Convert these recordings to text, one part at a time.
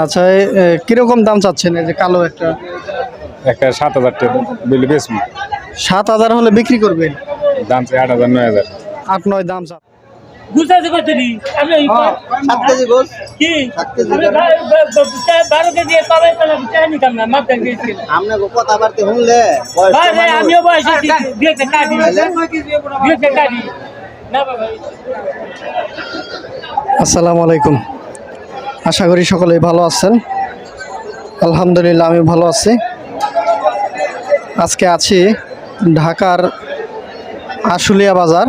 আচ্ছা কীরকম দাম চাচ্ছেন? এই যে কালো একটা। একটা সাত হাজার টাকা বিল বেশি সাত হাজার হলে বিক্রি করবেন? দাম চাই আট হাজার নয় হাজার। আট নয় দাম চাই। আমিও বয়স কাটি না বাবা। আসসালামু আলাইকুম। আশা করি সকলেই ভালো আছেন। আলহামদুলিল্লাহ, আমি ভালো আছি। আজকে আছি ঢাকার আশুলিয়া বাজার।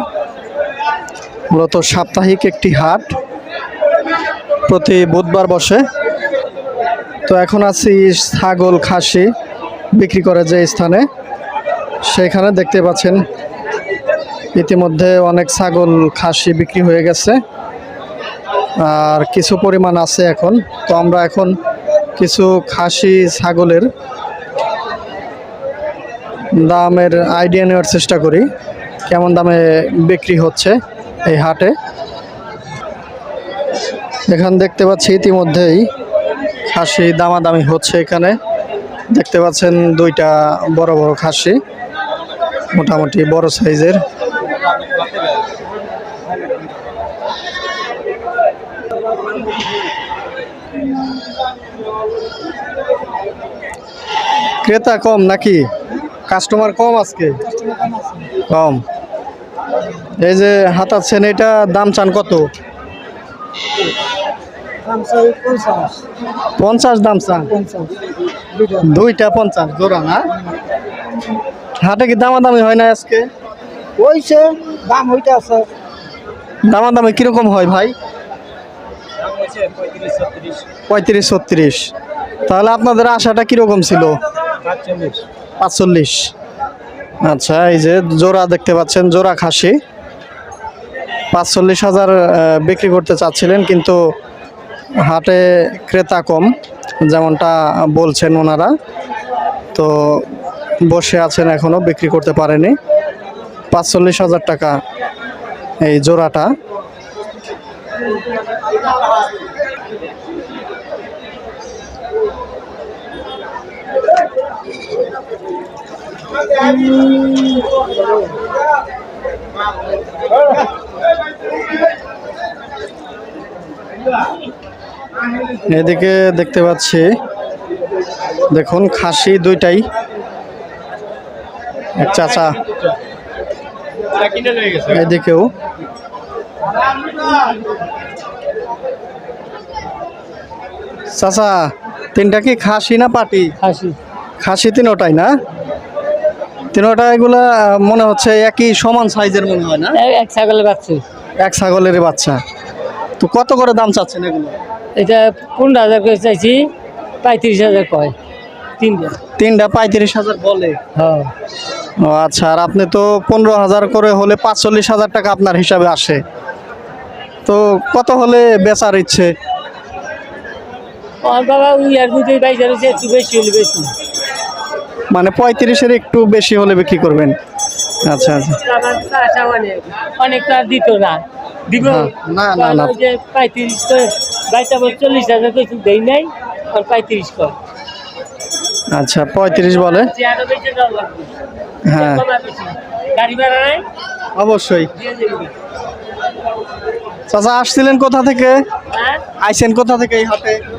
মূলত সাপ্তাহিক একটি হাট প্রতি বুধবার বসে। তো এখন আছি ছাগল, খাসি বিক্রি করে যে স্থানে সেখানে দেখতে পাচ্ছেন ইতিমধ্যে অনেক ছাগল, খাসি বিক্রি হয়ে গেছে। আর কিছু পরিমাণ আছে এখন। তো আমরা এখন কিছু খাসি, ছাগলের দামের আইডিয়া নেওয়ার চেষ্টা করি, কেমন দামে বিক্রি হচ্ছে এই হাটে। এখানে দেখতে পাচ্ছি ইতিমধ্যেই খাসি দামাদামি হচ্ছে এখানে। দেখতে পাচ্ছেন দুইটা বড় বড় খাসি, মোটামুটি বড় সাইজের। ক্রেতা কম নাকি? কাস্টমার কম আজকে? কম। এই যে হাতাচ্ছেন এটা দাম চান কত? পঞ্চাশ। দাম চান? দুইটা। পঞ্চাশ জোড়া না? হাটে কি দামাদামি হয় না আজকে? হইছে দাম হইতে আছে। দামাদামি কীরকম হয় ভাই? পঁয়ত্রিশ ছত্রিশ। তাহলে আপনাদের আশাটা কীরকম ছিল? পাঁচচল্লিশ। আচ্ছা এই যে জোড়া দেখতে পাচ্ছেন, জোড়া খাসি। পাঁচচল্লিশ হাজার বিক্রি করতে চাচ্ছিলেন, কিন্তু হাটে ক্রেতা কম, যেমনটা বলছেন ওনারা। তো বসে আছেন এখনও বিক্রি করতে পারেনি। পাঁচচল্লিশ হাজার টাকা এই জোড়াটা। এদিকে দেখতে পাচ্ছি দেখুন খাসি দুইটাই। চাচা এদিকেও। চাচা তিনটা কি খাসি না পাটি? খাসি। খাসি তিনোটাই না? তিনোটা এগুলা মনে হচ্ছে একই সমান সাইজের মনে হয় না? এক ছাগলের বাচ্চা। এক ছাগলের বাচ্চা। তো কত করে দাম চাচ্ছেন এগুলো? এটা পনেরো হাজার করে চাইছি পঁয়ত্রিশ হাজার কয়। তিনটা। তিনটা পঁয়ত্রিশ হাজার বলে? হ্যাঁ। ও আচ্ছা আর আপনি তো পনেরো হাজার করে হলে পাঁচচল্লিশ হাজার টাকা আপনার হিসাবে আসে। তো কত হলে বেচার ইচ্ছে? আমার বাবা ওই আর বাইশে রয়েছে একটু বেশি হলে বেশি। মানে পঁয়ত্রিশের একটু বেশি হলে বিক্রি করবেন। আচ্ছা আচ্ছা। আমার তো অনেক অনেক তো আর দিত না। দিব? হ্যাঁ, না, না, না। যে পঁয়ত্রিশ বাইশটা চল্লিশ হাজার কিছু দেই নাই আর পঁয়ত্রিশ কর। আচ্ছা পঁয়ত্রিশ বলে? হ্যাঁ। গাড়ি ভাড়া নাই? অবশ্যই। চাচা আসছিলেন কোথা থেকে? হ্যাঁ? আইছেন কোথা থেকে এই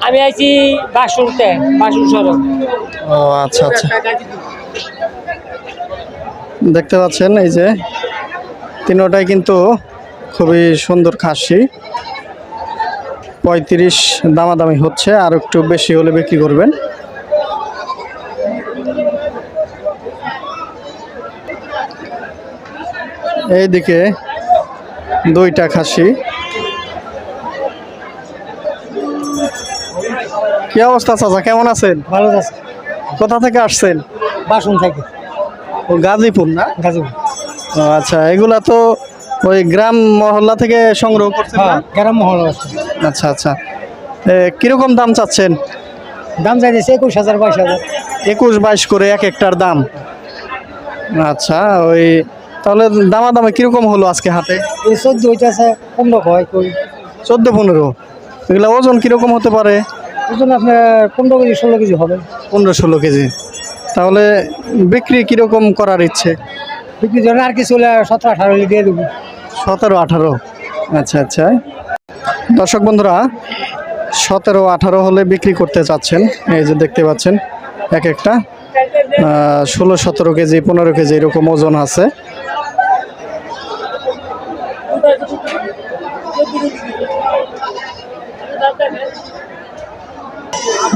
আমি আইছি বাসনতে বাসন সড়ক। ও আচ্ছা আচ্ছা। দেখতে পাচ্ছেন, এই যে তিনোটাই কিন্তু খুবই সুন্দর খাসি। পঁয়ত্রিশ দামাদামি হচ্ছে, আর একটু বেশি হলে বিক্রি করবেন। এইদিকে দুইটা খাসি। কি অবস্থা, চাচা? কেমন আছেন? ভালো আছে। কোথা থেকে আসছেন? বাসন থেকে। ও গাজীপুর না? গাজীপুর। ও আচ্ছা এগুলা তো ওই গ্রাম মহল্লা থেকে সংগ্রহ করছেন না? হ্যাঁ গ্রাম মহল আছে আচ্ছা আচ্ছা। এ, কীরকম দাম চাচ্ছেন? দাম চাইছে একুশ হাজার বাইশ হাজার। একুশ বাইশ করে এক একটার দাম। আচ্ছা ওই তাহলে দামাদামে কীরকম হলো আজকে হাটে? এই চোদ্দ হইতেছে পনেরো হয় কই। চোদ্দ পনেরো। এগুলা ওজন কীরকম হতে পারে? ওজন আপনার পনেরো কেজি ষোলো কেজি হবে। পনেরো ষোলো কেজি। তাহলে বিক্রি কীরকম করার ইচ্ছে? বিক্রি ধরেন আর কিছু হলে সতেরো আঠারো দিয়ে দেবো। সতেরো আঠারো। আচ্ছা আচ্ছা। দর্শক বন্ধুরা সতেরো আঠারো হলে বিক্রি করতে চাচ্ছেন। এই যে দেখতে পাচ্ছেন এক একটা। ষোলো সতেরো কেজি পনেরো কেজি এরকম ওজন আছে।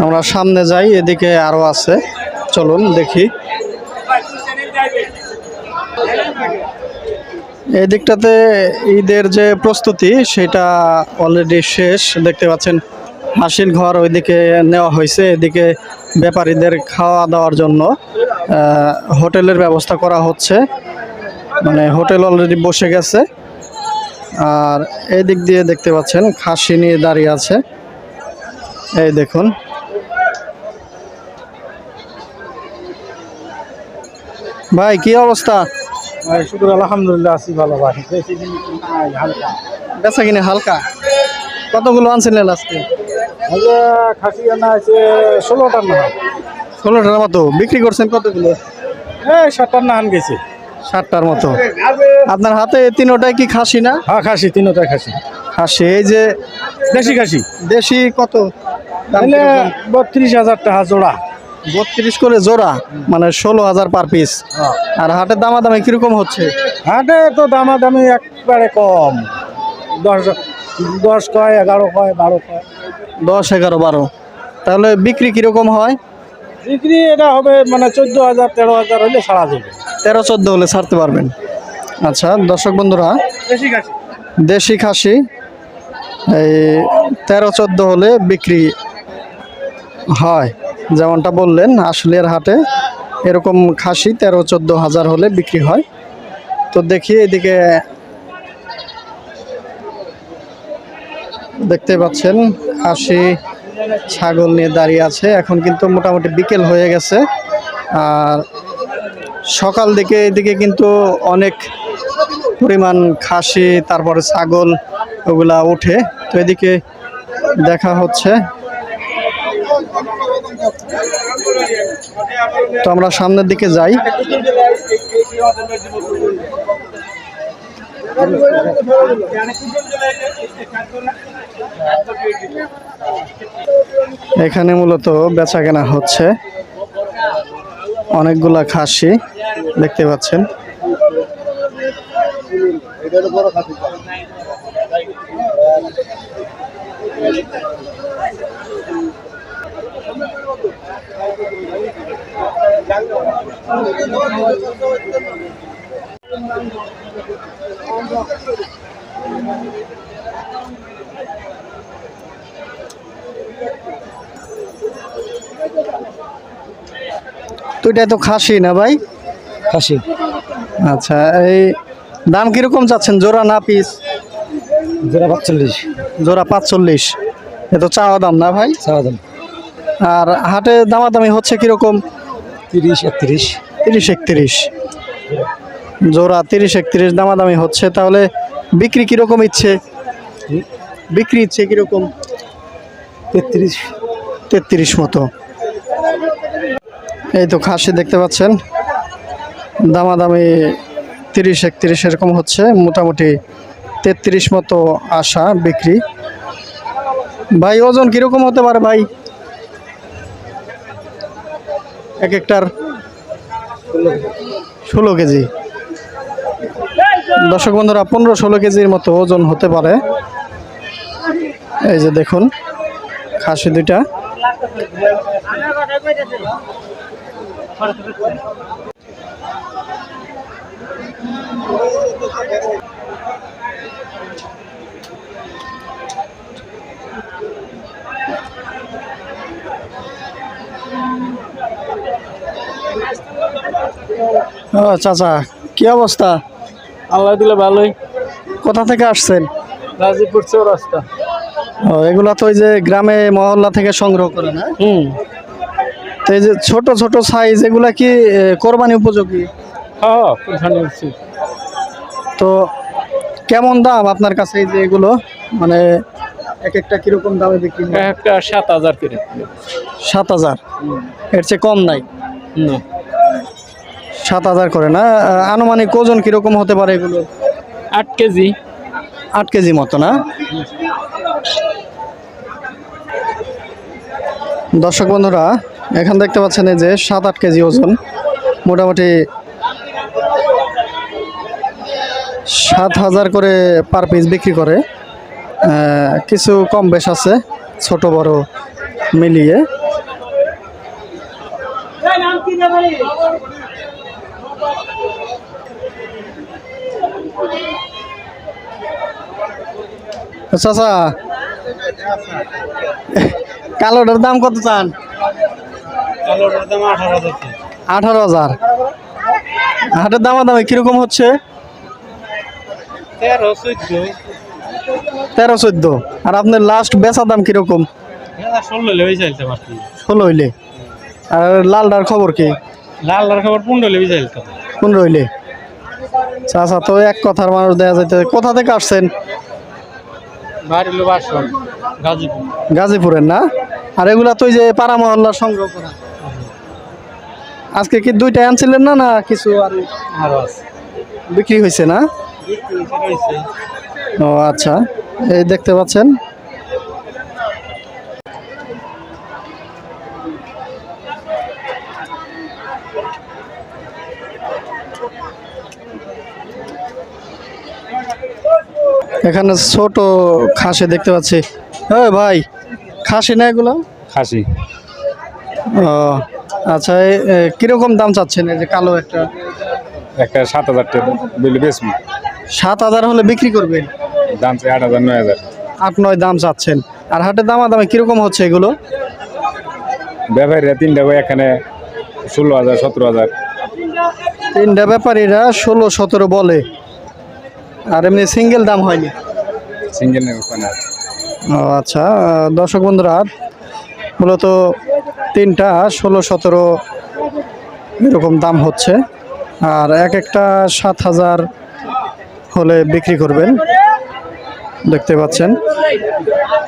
আমরা সামনে যাই, এদিকে আরও আছে। চলুন দেখি। এদিকটাতে ঈদের যে প্রস্তুতি, সেটা অলরেডি শেষ। দেখতে পাচ্ছেন, হাসির ঘর ওইদিকে নেওয়া হয়েছে। এদিকে ব্যাপারীদের খাওয়া দাওয়ার জন্য হোটেলের ব্যবস্থা করা হচ্ছে। মানে হোটেল অলরেডি বসে গেছে। আর এই দিক দিয়ে দেখতে পাচ্ছেন, খাসি নিয়ে দাঁড়িয়ে আছে। এই দেখুন। ভাই কি অবস্থা? ভাই শুক্র আলহামদুলিল্লাহ আছি ভালো ভাই হালকা বেচা কিনে হালকা। কতগুলো আনছিলেন আজকে? খাসি আনা আছে ষোলোটার না ষোলোটার মতো। বিক্রি করছেন কতগুলো? হ্যাঁ সাতটার না আন গেছে। ষাটটার মতো। আপনার হাতে তিনোটাই কি খাসি না? হ্যাঁ খাসি তিনটাই খাসি। খাসি এই যে দেশি খাসি। দেশি কত? বত্রিশ হাজার টাকা জোড়া। বত্রিশ করে জোড়া মানে ষোলো হাজার পার পিস আর হাটের দামাদামি কীরকম হচ্ছে? হাটে তো দামাদামি একবারে কম। দশ দশ কয় এগারো কয় বারো কয়। দশ এগারো বারো। তাহলে বিক্রি কীরকম হয়? বিক্রি এটা হবে মানে চোদ্দ হাজার তেরো হাজার হলে সারা যাবে। তেরো চোদ্দ হলে ছাড়তে পারবেন। আচ্ছা দর্শক বন্ধুরা দেশি খাসি এই তেরো চোদ্দ হলে বিক্রি হয়। যেমনটা বললেন, আশুলিয়ার হাটে এরকম খাসি তেরো চোদ্দ হাজার হলে বিক্রি হয়। তো দেখি এদিকে দেখতে পাচ্ছেন খাসি ছাগল নিয়ে দাঁড়িয়ে আছে। এখন কিন্তু মোটামুটি বিকেল হয়ে গেছে। আর সকাল দিকে এদিকে কিন্তু অনেক পরিমাণ খাসি, তারপরে ছাগল, ওগুলা ওঠে। তো এদিকে দেখা হচ্ছে তো আমরা সামনের দিকে যাই। এখানে মূলত বেচা কেনা হচ্ছে। অনেকগুলা খাসি দেখতে পাচ্ছেন। দুইটাই তো খাসি না ভাই? খাসি। আচ্ছা এই দাম কীরকম চাচ্ছেন? জোড়া না পিস? যেটা পাঁচচল্লিশ। জোড়া পাঁচচল্লিশ। এ তো চাওয়া দাম না ভাই? সারা দাম। আর হাটে দামাদামি হচ্ছে কীরকম? তিরিশ একত্রিশ। তিরিশ একত্রিশ। জোড়া তিরিশ একত্রিশ দামাদামি হচ্ছে। তাহলে বিক্রি কীরকম ইচ্ছে? বিক্রি ইচ্ছে কীরকম? তেত্রিশ। তেত্রিশ মতো। এই তো খাসি দেখতে পাচ্ছেন। দামাদামি তিরিশ একত্রিশ এরকম হচ্ছে। মোটামুটি তেত্রিশ মতো আসা বিক্রি। ভাই ওজন কীরকম হতে পারে ভাই? এক একটার ষোলো কেজি। দর্শক বন্ধুরা, পনেরো ষোলো কেজির মতো ওজন হতে পারে। এই যে দেখুন, খাসি দুইটা। ও চাচা কি অবস্থা? আল্লাহ দিলে ভালোই। কোথা থেকে আসছেন? গাজীপুর চৌরাস্তা। ও এগুলা তো ওই যে গ্রামে মহল্লা থেকে সংগ্রহ করে না? হুম। তো এই যে ছোট ছোট সাইজ এগুলা কি এ, কোরবানি উপযোগী? হ্যাঁ উঠছি তো কেমন দাম আপনার কাছে এই যে এগুলো? মানে এক একটা কীরকম দামে বিক্রি হয়? একটা সাত হাজার করে। সাত হাজার? এর চেয়ে কম নাই? না। সাত হাজার করে না? আনুমানিক ওজন কীরকম হতে পারে এগুলো? আট কেজি। আট কেজি মতো না? দর্শক বন্ধুরা এখান দেখতে পাচ্ছেন এই যে সাত আট কেজি ওজন। মোটামুটি সাত হাজার করে পার পিস বিক্রি করে। কিছু কম বেশ আছে ছোট বড় মিলিয়ে। চাচা কালোটার দাম কত চান? আঠারো হাজার হাটের দামা দামে কীরকম হচ্ছে? তেরো চোদ্দ। আর আপনার লাস্ট বেচা দাম কীরকম? ষোলো হইলে। আর লালটার খবর কি? লাল লাল খাবার পনেরো পনেরো হইলে। চাচা তো এক কথার মানুষ দেয়া যাইতে কোথা থেকে আসছেন? বাড়ির লোক আসুন গাজীপুর। গাজীপুরের না? আর এগুলা তো ওই যে পাড়া মহল্লার সংগ্রহ করা। আজকে কি দুইটা আনছিলেন না না কিছু আর আরও আছে। বিক্রি হয়েছে না? ও আচ্ছা। এই দেখতে পাচ্ছেন। এখানে ছোট খাসি দেখতে পাচ্ছি। হ্যাঁ ভাই খাসি না এগুলো? খাসি। ও আচ্ছা কীরকম দাম চাচ্ছেন এই যে কালো একটা? একটা সাত হাজার টাকা বিলি বেচবো সাত হাজার হলে বিক্রি করবেন? দাম চাই আট হাজার নয় হাজার। আট নয় দাম চাচ্ছেন। আর হাটের দামা দামে কীরকম হচ্ছে এগুলো? ব্যবসায়ীরা তিনটা এখানে ষোলো হাজার সতেরো হাজার। তিনটা ব্যাপারীরা ষোলো সতেরো বলে। আর এমনি সিঙ্গেল দাম হয়নি। সিঙ্গেল ও আচ্ছা দর্শক বন্ধুরা মূলত তিনটা ষোলো সতেরো এরকম দাম হচ্ছে। আর এক একটা সাত হাজার হলে বিক্রি করবেন। দেখতে পাচ্ছেন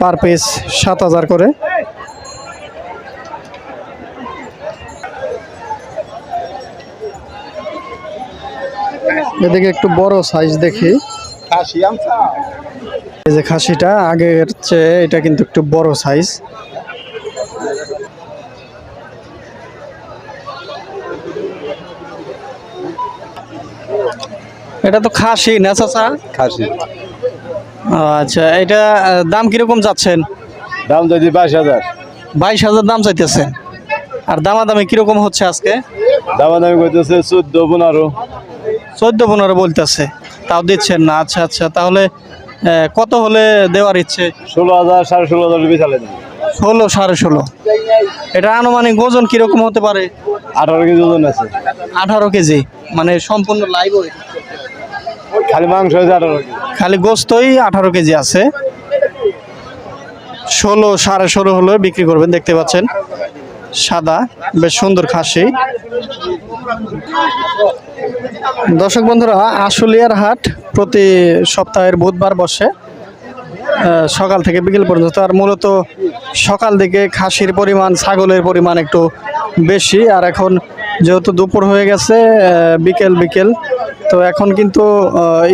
পার পিস সাত হাজার করে। এদিকে একটু বড় সাইজ দেখি। এই যে খাসিটা আগের চেয়ে এটা কিন্তু একটু বড় সাইজ এটা তো খাসি না চাচা? খাসি। আচ্ছা এটা দাম কীরকম যাচ্ছেন? দাম যদি বাইশ হাজার। বাইশ হাজার দাম চাইতেছেন। আর দামাদামি কীরকম হচ্ছে আজকে? দামা দামি করতেছে চোদ্দ পনেরো। চোদ্দ পনেরো বলতেছে। তাও দিচ্ছেন না। আচ্ছা আচ্ছা তাহলে কত হলে দেওয়ার ইচ্ছে? ষোলো হাজার সাড়ে ষোলো হাজার বেচালে ষোলো সাড়ে ষোলো। এটা আনুমানিক ওজন কীরকম হতে পারে? আঠারো কেজি ওজন আছে। আঠারো কেজি মানে সম্পূর্ণ লাইভ খালি মাংস হয়েছে আঠারো কেজি। খালি গোস্তই আঠারো কেজি আছে। ষোলো সাড়ে ষোলো হলে বিক্রি করবেন দেখতে পাচ্ছেন। সাদা, বেশ সুন্দর খাসি। দর্শক বন্ধুরা, আশুলিয়ার হাট প্রতি সপ্তাহের বুধবার বসে সকাল থেকে বিকেল পর্যন্ত। আর মূলত সকাল দিকে খাসির পরিমাণ, ছাগলের পরিমাণ একটু বেশি। আর এখন যেহেতু দুপুর হয়ে গেছে বিকেল বিকেল, তো এখন কিন্তু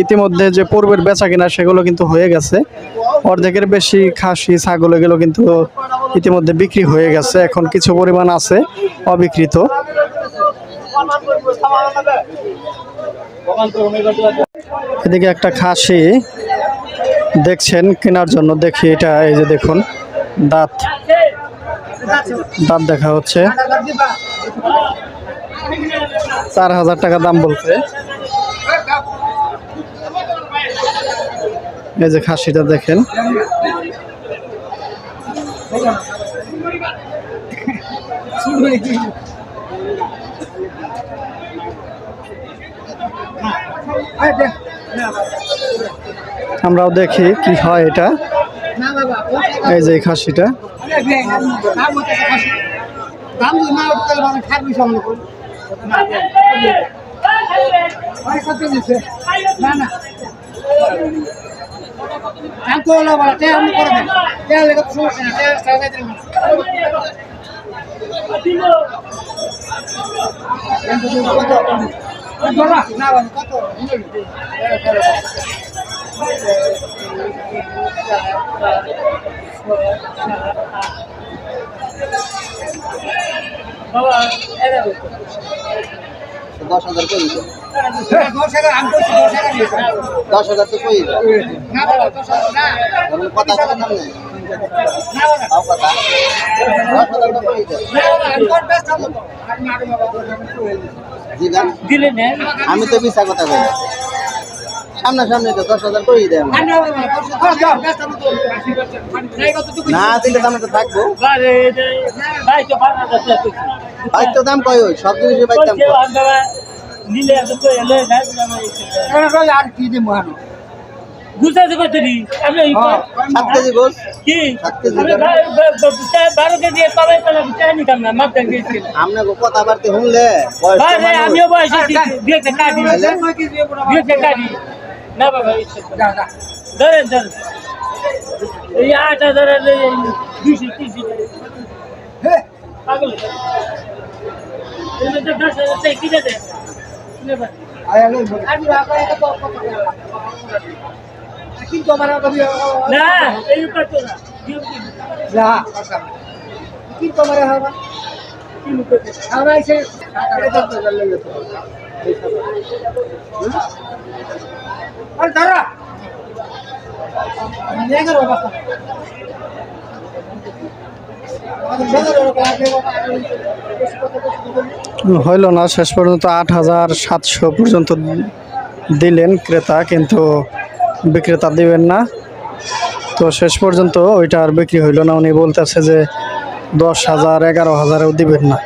ইতিমধ্যে যে পূর্বের বেচা কিনা সেগুলো কিন্তু হয়ে গেছে। অর্ধেকের বেশি খাসি, ছাগল, এগুলো কিন্তু ইতিমধ্যে বিক্রি হয়ে গেছে। এখন কিছু পরিমাণ আছে অবিকৃত এদিকে একটা খাসি দেখছেন, কেনার জন্য। দেখি এটা, এই যে দেখুন, দাঁত। দাঁত দেখা হচ্ছে। চার হাজার টাকা দাম বলছে। এই যে খাসিটা দেখেন। আমরাও দেখি কি হয় এটা। এই যে এই খাসিটা বাবা এগারো দশ হাজার কই দশ হাজার তো কই কথা আমি তো মিশা কথা না। সামনে সামনে তো দশ হাজার কই দেয় না দিলে তো থাকব। বাইক তো দাম কই ওই? সব জিনিসের বাইক দাম। আমরা আর কি দিব আমি এই কেজি গোস? কি সাত কেজি বারো কেজি পাবে তাহলে চাই নিতাম না মাপ দেন গেছিল আমনে কথা বার্তে শুনলে ভাই আমিও বয়সে দুই কাটি তাইলে? কাটি। না বাবা ধরেন ধরেন। এই আট হাজার দুইশো তিনশো পাগল। দশ হাজার কিনে দেয় নেবেন না এই উপর তো না কিন্তু আমার আমরা এসে দাঁড়া। এগারো বাবা হইল না শেষ পর্যন্ত আট হাজার সাতশো পর্যন্ত দিলেন ক্রেতা কিন্তু বিক্রেতা দিবেন না। তো শেষ পর্যন্ত ওইটা আর বিক্রি হইল না। উনি বলতেছে যে দশ হাজার এগারো হাজারেও দিবেন না।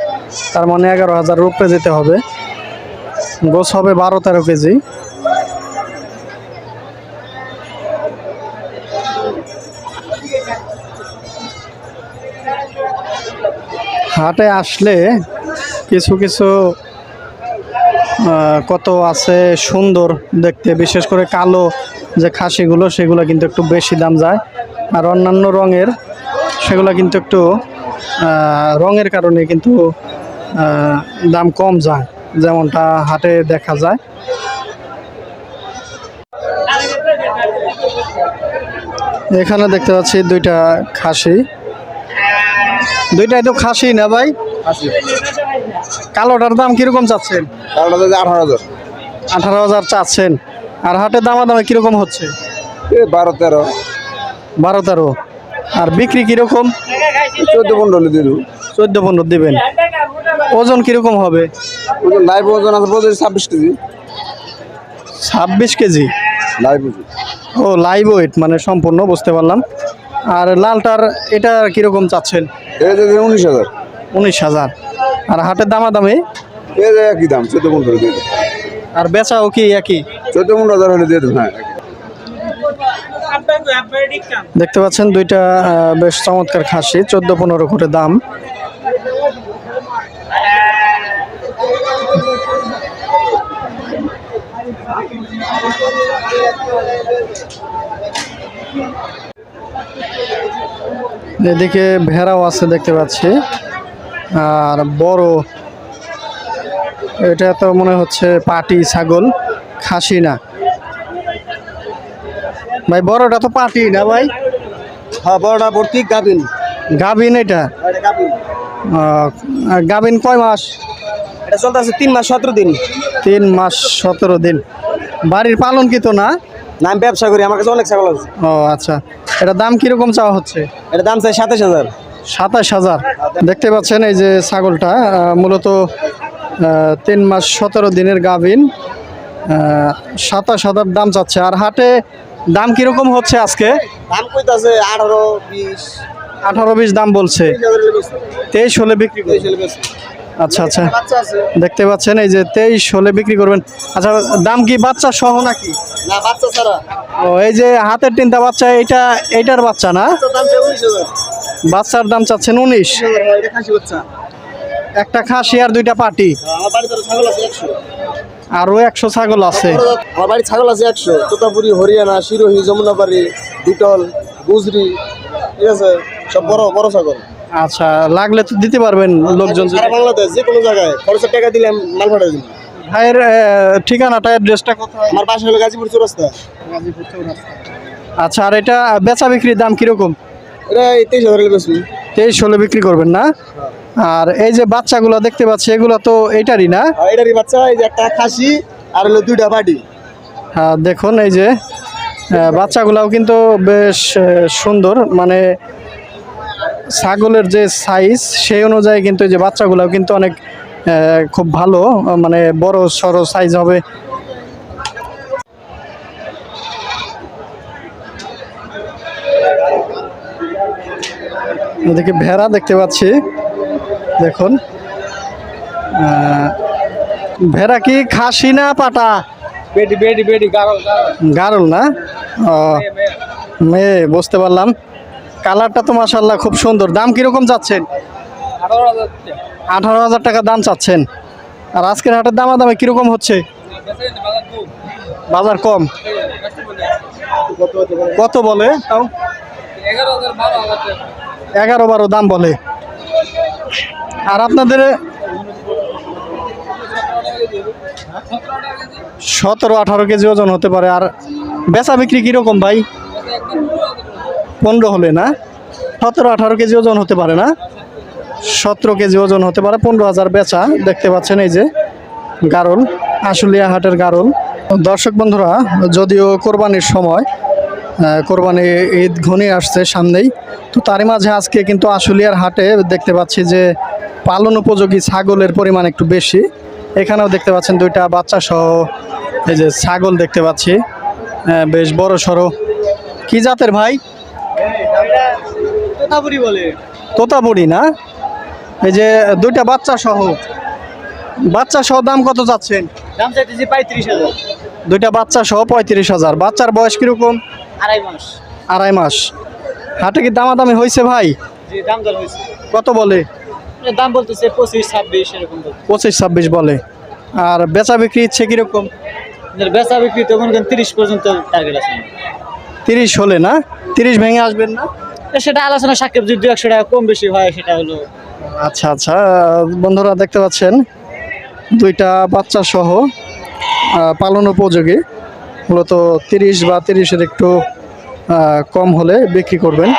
তার মানে এগারো হাজার রুপে যেতে হবে। গোছ হবে বারো তেরো কেজি। হাটে আসলে কিছু কিছু কত আছে সুন্দর দেখতে, বিশেষ করে কালো যে খাসিগুলো, সেগুলো কিন্তু একটু বেশি দাম যায়। আর অন্যান্য রঙের, সেগুলো কিন্তু একটু রঙের কারণে কিন্তু দাম কম যায়। যেমনটা হাটে দেখা যায়। এখানে দেখতে পাচ্ছি দুইটা খাসি। দুইটাই তো খাসি না ভাই? কালোটার দাম কীরকম চাচ্ছেন? আঠারো হাজার। আঠারো হাজার চাচ্ছেন। আর হাটের দামা দামে কীরকম হচ্ছে? বারো তেরো। বারো তেরো। আর বিক্রি কীরকম? চোদ্দ পনেরো দেবো। চোদ্দ পনেরো দেবেন। ওজন কীরকম হবে? লাইভ ওজন আছে বলছে ছাব্বিশ কেজি। ছাব্বিশ কেজি? লাইভ ও লাইভ ওয়েট মানে সম্পূর্ণ বুঝতে পারলাম। আর লালটার এটা কীরকম চাচ্ছেন? উনিশ হাজার। উনিশ হাজার। আর হাটের দামা দামে এই একই দাম চোদ্দ পনেরো দিয়ে আর বেচাও কি একই? চোদ্দ পনেরো হাজার হলে দিয়ে দেবো হ্যাঁ দেখতে পাচ্ছেন দুইটা বেশ চমৎকার খাসি চোদ্দ পনেরো করে দাম। এদিকে ভেড়াও আছে দেখতে পাচ্ছি। আর বড় এটা তো মনে হচ্ছে পাটি ছাগল খাসি না। ভাই বড়টা তো পাটি না ভাই? হ্যাঁ বড়টা ভর্তি গাবিন গাভিন এটা? আর গাভিন কয় মাস? এটা চলতেছে তিন মাস সতেরো দিন। তিন মাস সতেরো দিন। বাড়ির পালন কি তো না? না আমি ব্যবসা করি আমার কাছে অনেক ছাগল আছে। ও আচ্ছা। এটা দাম কীরকম চাওয়া হচ্ছে? এটা দাম চাই সাতাশ হাজার। সাতাশ হাজার। দেখতে পাচ্ছেন এই যে ছাগলটা মূলত তিন মাস সতেরো দিনের গাভিন। সাতাশ হাজার দাম চাচ্ছে। আর হাটে দাম কীরকম হচ্ছে আজকে? দাম কইতাছে আঠারো বিশ। আঠারো বিশ দাম বলছে। তেইশ হলে বিক্রি আচ্ছা আচ্ছা। দেখতে পাচ্ছেন এই যে তেইশ হলে বিক্রি করবেন। আচ্ছা দাম কি বাচ্চা সহ নাকি? না বাচ্চা ছাড়া। ও এই যে হাতের তিনটা বাচ্চা এটা এইটার বাচ্চা না? বাচ্চার দাম চাচ্ছেন উনিশ। একটা খাসি আর দুইটা পাটি। ছাগল আছে একশো। ছাগল আছে। আমার বাড়ির ছাগল আছে একশো। তোতাপুরি হরিয়ানা শিরোহি যমুনাপাড়ি বিটল গুজরি ঠিক আছে? সব বড় বড় ছাগল। আচ্ছা লাগলে তো দিতে পারবেন লোকজন বাংলাদেশ যে কোনো জায়গায়। খরচের টাকা দিলে মাল পাঠিয়ে দিন ভাইয়ের ঠিকানাটা অ্যাড্রেসটা কোথায় আমার বাসা হলো গাজীপুর চৌরাস্তা। গাজীপুর চৌরাস্তা। আচ্ছা আর এটা বেচা বিক্রির দাম কীরকম? এটা তেইশ হাজার বেশি তেইশ হলে বিক্রি করবেন না? আর এই যে বাচ্চাগুলো দেখতে পাচ্ছি এগুলো তো এইটারই না? এটারই বাচ্চা এই যে একটা খাসি আর হলো দুইটা পাটি আহ, দেখুন এই যে বাচ্চাগুলাও কিন্তু বেশ সুন্দর। মানে ছাগলের যে সাইজ সেই অনুযায়ী কিন্তু এই যে বাচ্চাগুলাও কিন্তু অনেক খুব ভালো মানে বড় সড়ো সাইজ হবে। এদিকে ভেড়া দেখতে পাচ্ছি দেখুন। ভেড়া কি খাসি না পাটা? গারল না? মেয়ে বুঝতে পারলাম। কালারটা তো মাসাল্লাহ খুব সুন্দর। দাম কীরকম চাচ্ছেন আঠারো হাজার টাকা দাম চাচ্ছেন। আর আজকের হাটের দামাদামি কীরকম হচ্ছে? বাজার কম। কত বলে? তাও? এগারো বারো দাম বলে। আর আপনাদের সতেরো আঠারো কেজি ওজন হতে পারে। আর বেচা বিক্রি কীরকম ভাই? পনেরো হলে না? সতেরো আঠারো কেজি ওজন হতে পারে না? সতেরো কেজি ওজন হতে পারে পনেরো হাজার বেচা। দেখতে পাচ্ছেন এই যে গারল আশুলিয়া হাটের গারল। দর্শক বন্ধুরা যদিও কোরবানির সময় কোরবানি ঈদ ঘনিয়ে আসছে সামনেই তো তারই মাঝে আজকে কিন্তু আশুলিয়ার হাটে দেখতে পাচ্ছি যে পালন উপযোগী ছাগলের পরিমাণ একটু বেশি। এখানেও দেখতে পাচ্ছেন দুইটা বাচ্চা সহ এই যে ছাগল দেখতে পাচ্ছি। বেশ বড় সড়ো। কি জাতের ভাই? তোতাপুরি বলে। তোতাপুরি না? এই যে দুইটা বাচ্চা সহ। বাচ্চা সহ দাম কত যাচ্ছেন? দাম চাইতেছি পঁয়ত্রিশ হাজার। দুইটা বাচ্চা সহ পঁয়ত্রিশ হাজার। বাচ্চার বয়স কীরকম? আড়াই মাস। আড়াই মাস। হাটে কি দামাদামি হয়েছে ভাই? দাম দর হয়েছে কত বলে? দাম বলতেছে পঁচিশ ছাব্বিশ এরকম পঁচিশ ছাব্বিশ বলে। আর বেচা বিক্রি ইচ্ছে কীরকম? বেচা বিক্রি তো করেন তিরিশ পর্যন্ত টার্গেট আছে। তিরিশ হলে না? তিরিশ ভেঙে আসবেন না? সেটা আলোচনা সাক্ষেপ যদি একশো টাকা কম বেশি হয় সেটা হলো আচ্ছা আচ্ছা। বন্ধুরা দেখতে পাচ্ছেন, দুইটা বাচ্চা সহ পালন উপযোগী। মূলত তিরিশ বা তিরিশের একটু কম হলে বিক্রি করবেন।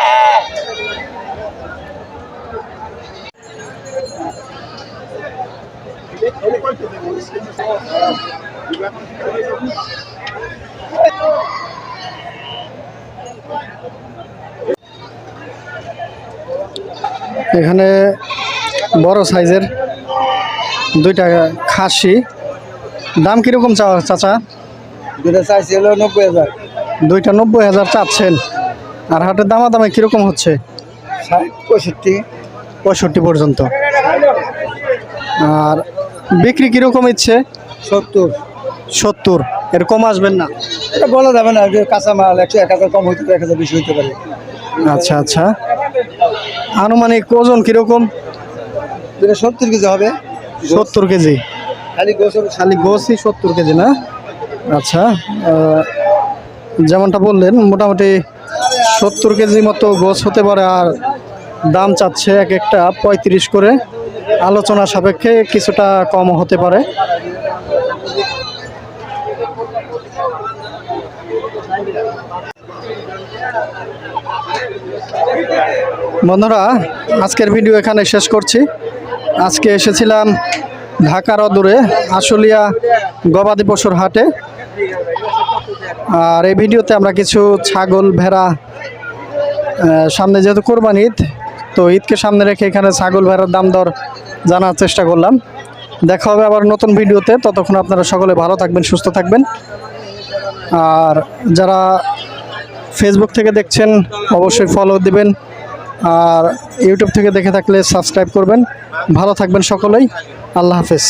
এখানে বড় সাইজের দুইটা খাসি। দাম কীরকম চা চাচা? দুটো চাইছি হলো নব্বই হাজার। দুইটা নব্বই হাজার চাচ্ছেন। আর হাটের দামা দামাদামে কীরকম হচ্ছে? পঁয়ষট্টি। পঁয়ষট্টি পর্যন্ত। আর বিক্রি কীরকম ইচ্ছে সত্তর। সত্তর। এর কম আসবেন না? এটা বলা যাবে না যে কাঁচা মাল একশো এক হাজার কম হইতে পারে এক হাজার বেশি হইতে পারে। আচ্ছা আচ্ছা। আনুমানিক ওজন কীরকম? দুটো সত্তর কেজি হবে। সত্তর কেজি। খালি খালি গোসই সত্তর কেজি না? আচ্ছা যেমনটা বললেন মোটামুটি সত্তর কেজি মতো গোস হতে পারে আর দাম চাচ্ছে এক একটা পঁয়ত্রিশ করে। আলোচনা সাপেক্ষে কিছুটা কম হতে পারে। বন্ধুরা আজকের ভিডিও এখানে শেষ করছি। আজকে এসেছিলাম ঢাকার অদূরে আশুলিয়া গবাদি পশুর হাটে। আর এই ভিডিওতে আমরা কিছু ছাগল, ভেড়া সামনে যেহেতু কোরবানি ঈদ, তো ঈদকে সামনে রেখে এখানে ছাগল, ভেড়ার দাম দর জানার চেষ্টা করলাম। দেখা হবে আবার নতুন ভিডিওতে। ততক্ষণ আপনারা সকলে ভালো থাকবেন, সুস্থ থাকবেন। আর যারা ফেসবুক থেকে দেখছেন, অবশ্যই ফলো দিবেন। আর ইউটিউব থেকে দেখে থাকলে সাবস্ক্রাইব করবেন। ভালো থাকবেন সকলেই। আল্লাহ হাফেজ।